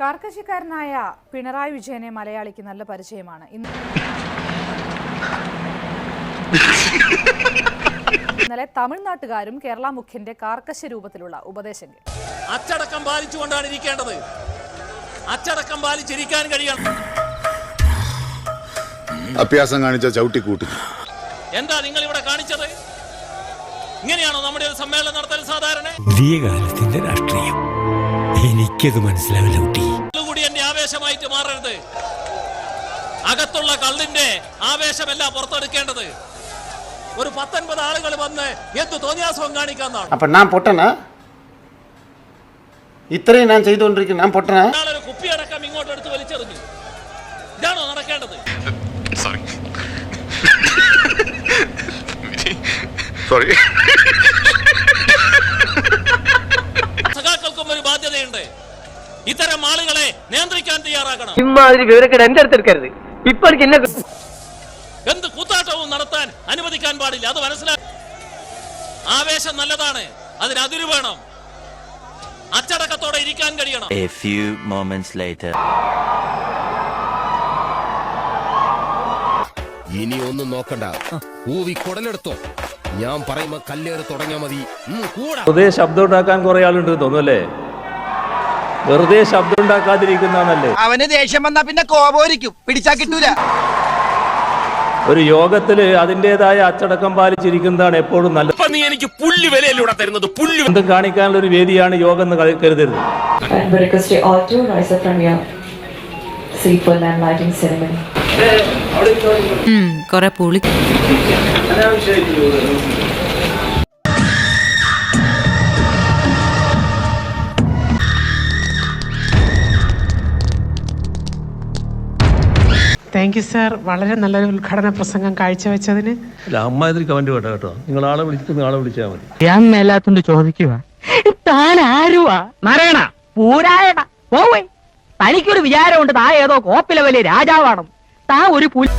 കാർക്കശക്കാരനായ പിണറായി വിജയനെ മലയാളിക്ക് നല്ല പരിചയമാണ്. ഇന്ന് ഇന്നലെ തമിഴ്നാട്ടുകാരും കേരള മുഖ്യന്റെ കാർക്കശ രൂപത്തിലുള്ള ഉപദേശം കേട്ടു. അച്ചടക്കം പാലിച്ചുകൊണ്ടാണ് ഇരിക്കേണ്ടത്. അച്ചടക്കം പാലിച്ചിരിക്കാൻ കഴിയണം. അഭ്യാസം കാണിച്ച ചവിട്ടി കൂട്ടി. എന്താ നിങ്ങൾ ഇവിടെ കാണിച്ചത്? ഇങ്ങനെയാണോ നമ്മുടെ ഒരു സമ്മേളനം നടത്തൽ സാധാരണ? രാഷ്ട്രീയം. എനിക്കത് മനസ്സിലാവില്ല കുട്ടി. കൂടി എന്റെ ആവേശമായിട്ട് മാറരുത്. അകത്തുള്ള കള്ളിന്റെ ആവേശമല്ല പുറത്തെടുക്കേണ്ടത്. ഒരു പത്തൊൻപത് ആളുകൾ വന്ന് എന്ത് തോന്നിയാസവും കാണിക്കാന്നാണ്. അപ്പൊ ഞാൻ പൊട്ടന? ഇത്രയും ഞാൻ ചെയ്തുകൊണ്ടിരിക്കുന്നു. ഞാൻ പൊട്ടന? ഒരു കുപ്പിയടക്കം ഇങ്ങോട്ട് എടുത്ത് വലിച്ചെറിഞ്ഞു. ഇതാണോ നടക്കേണ്ടത്? സോറി സോറി ഒരു ബാധ്യതയുണ്ട്. ഇത്തരം ആളുകളെ നിയന്ത്രിക്കാൻ തയ്യാറാക്കണം ഇമ്മാതിരി വിവരക്കേട് എന്റെ അടുത്ത് എടുക്കരുത്. ഇപ്പൊ എനിക്ക് എന്നെ എന്ത് കൂത്താട്ടവും നടത്താൻ അനുവദിക്കാൻ പാടില്ല. അത് മനസ്സിലാക്കി ആവേശം നല്ലതാണ്. അതിന് അതിര് വേണം. അച്ചടക്കത്തോടെ ഇരിക്കാൻ കഴിയണം. A few moments later. ഇനി ഒന്നും നോക്കണ്ട. ഊവി കുടലെടുത്തോ. ഞാൻ പറയുമ്പോ കല്ലേറ് തുടങ്ങിയാ മതി. ഉം, കൂടാ. വെറുതെ ശബ്ദം ഉണ്ടാക്കാൻ കുറെ ആളുണ്ട് തോന്നുന്നല്ലേ വെറുതെ ശബ്ദം ഉണ്ടാക്കാതിരിക്കുന്നതാണല്ലേ അവന് ദേഷ്യം വന്നാ പിന്നെ കോപോരിക്കും പിടിച്ചാ കിട്ടൂല. ഒരു യോഗത്തിൽ അതിന്റേതായ അച്ചടക്കം പാലിച്ചിരിക്കുന്നതാണ് എപ്പോഴും നല്ലത്. നീ എനിക്ക് പുല്ല് വിലയിലൂടെ തരുന്നത്? പുല്ല് എന്തും കാണിക്കാനുള്ള ഒരു വേദിയാണ് യോഗം എന്ന് കരുതരുത്. And would request you all to rise up from your seat for lamp lighting ceremony. കൊറേ പുളി താങ്ക് യു സാർ വളരെ നല്ലൊരു ഉദ്ഘാടന പ്രസംഗം കാഴ്ചവെച്ചതിന്. അല്ല അമ്മാതിരി കമന്റ് വേണ്ട കേട്ടോ. നിങ്ങൾ ആളെ വിളിച്ചിട്ട് ആളെ വിളിച്ചാൽ മതി. ഞാൻ മേലാത്തോണ്ട് ചോദിക്കുക താൻ ആരുവാ? നാരായണ പൂരായണ പോവേ തനിക്കൊരു വിചാരമുണ്ട് താ ഏതോ കോപ്പിലെ വലിയ രാജാവാണ് താ ഒരു പുലി